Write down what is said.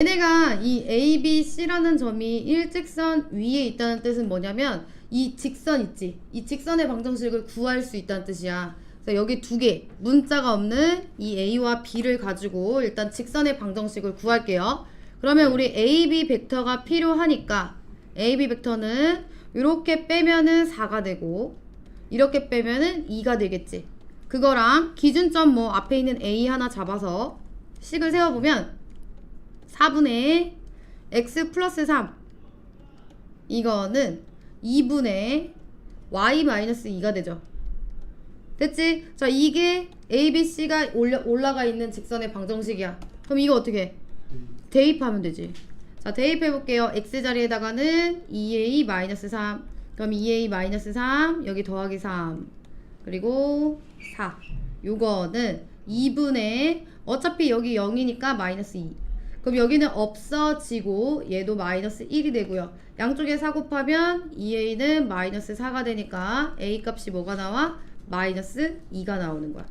얘네가 이 A, B, C라는 점이 일직선 위에 있다는 뜻은 뭐냐면 이 직선 있지. 이 직선의 방정식을 구할 수 있다는 뜻이야. 그래서 여기 두 개 문자가 없는 이 A와 B를 가지고 일단 직선의 방정식을 구할게요. 그러면 우리 A, B 벡터가 필요하니까 A, B 벡터는 이렇게 빼면은 4가 되고 이렇게 빼면은 2가 되겠지. 그거랑 기준점 뭐 앞에 있는 A 하나 잡아서 식을 세워보면 4분의 x 플러스 3 이거는 2분의 y 마이너스 2가 되죠. 됐지? 자 이게 ABC가 올려, 올라가 있는 직선의 방정식이야. 그럼 이거 어떻게 해? 대입하면 되지. 자 대입해 볼게요. X 자리에다가는 2a 마이너스 3 그럼 2a 마이너스 3 여기 더하기 3 그리고 4 요거는 2분의 어차피 여기 0이니까 마이너스 2 그럼 여기는 없어지고 얘도 마이너스 1이 되고요 양쪽에 4 곱하면 2a는 마이너스 4가 되니까 a 값이 뭐가 나와? 마이너스 2가 나오는 거야